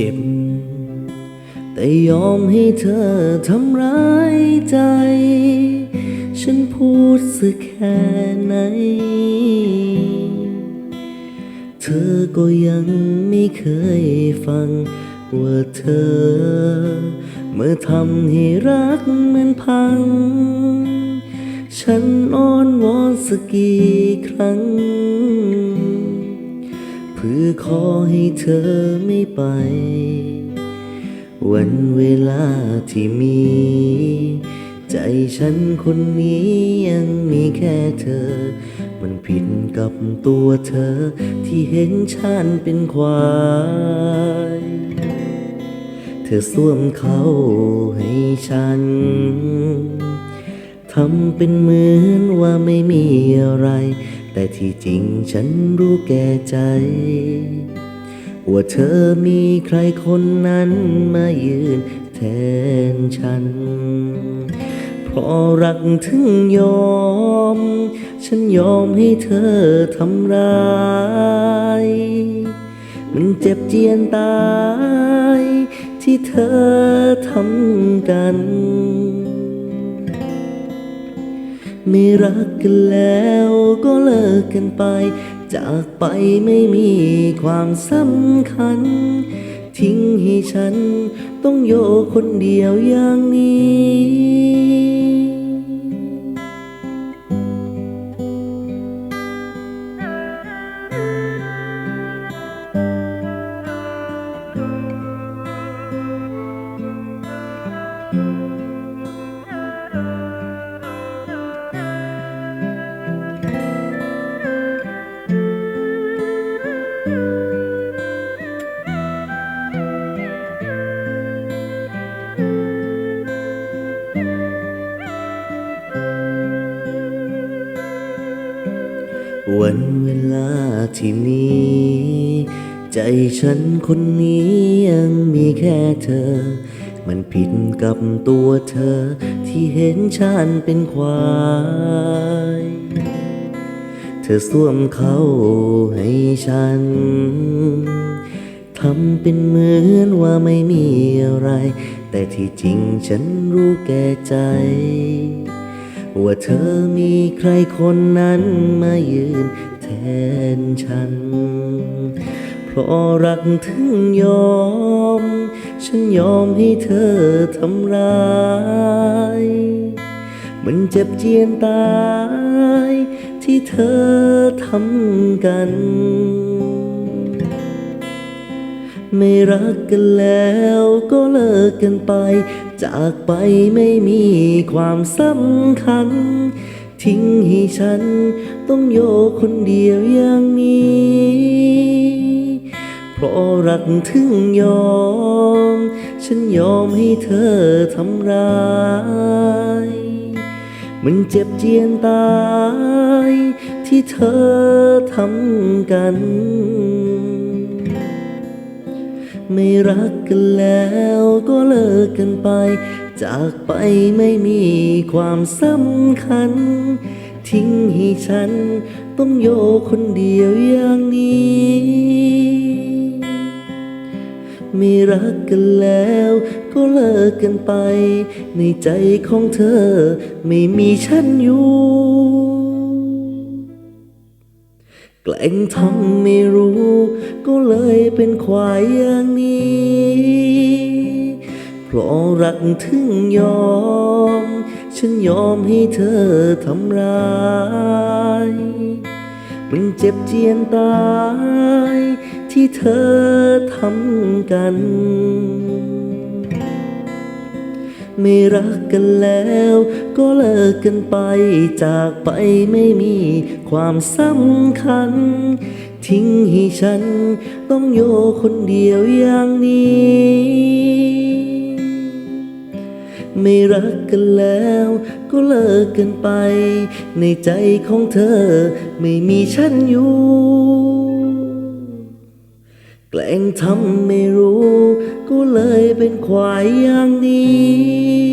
จ็บ แต่ยอมให้เธอทำร้ายใจ ฉันพูดสักแค่ไหน เธอก็ยังไม่เคยฟัง ว่าเธอ เมื่อทำให้รักมันพัง ฉันอ้อนวอนสักกี่ครั้ง พื่อขอให้เธอไม่ไป วันเวลาที่มี ใจฉันคนนี้ยังมีแค่เธอ มันผิดกับตัวเธอที่เห็นฉันเป็นควาย เธอสวมเขาให้ฉันทำเป็นเหมือนว่าไม่มีอะไร แต่ที่จริงฉันรู้แก่ใจ ว่าเธอมีใครคนนั้นมายืนแทนฉัน เพราะรักถึงยอม ฉันยอมให้เธอทำร้าย มันเจ็บเจียนตาย ที่เธอทำกัน ไม่รักกันแล้วก็เลิกกันไป จากไปไม่มีความสำคัญ ทิ้งให้ฉันต้องโยคนเดียวอย่างนี้ วันเวลาที่มี ใจฉันคนนี้ยังมีแค่เธอ มันผิดกับตัวเธอที่เห็นฉันเป็นควาย เธอสวมเขาให้ฉันทำเป็นเหมือนว่าไม่มีอะไร แต่ที่จริงฉันรู้แก่ใจ ว่าเธอมีใครคนนั้นมายืนแทนฉัน เพราะรักถึงยอม ฉันยอมให้เธอทำร้าย มันเจ็บเจียนตายที่เธอทำกัน ไม่รักกันแล้วก็เลิกกันไป จากไปไม่มีความสำคัญ ทิ้งให้ฉันต้องโยกคนเดียวอย่างนี้ เพราะรักถึงยอม ฉันยอมให้เธอทำร้ายมันเจ็บเจียนตายที่เธอทำกัน ไม่รักกันแล้วก็เลิกกันไป จากไปไม่มีความสำคัญ ทิ้งให้ฉันต้องโยกคนเดียวอย่างนี้ ไม่รักกันแล้วก็เลิกกันไป ในใจของเธอไม่มีฉันอยู่ แกล้งทำไม่รู้ ก็เลยเป็นควายอย่างนี้ เพราะรักถึงยอม ฉันยอมให้เธอทำร้ายมันเจ็บเจียนตายที่เธอทำกัน ไม่รักกันแล้ว ก็เลิกกันไปจากไปไม่มีความสำคัญ ทิ้งให้ฉันต้องโยคนเดียวอย่างนี้ ไม่รักกันแล้ว ก็เลิกกันไป ในใจของเธอไม่มีฉันอยู่ แกล้งทำไม่รู้ ก็เลยเป็นควายอย่างนี้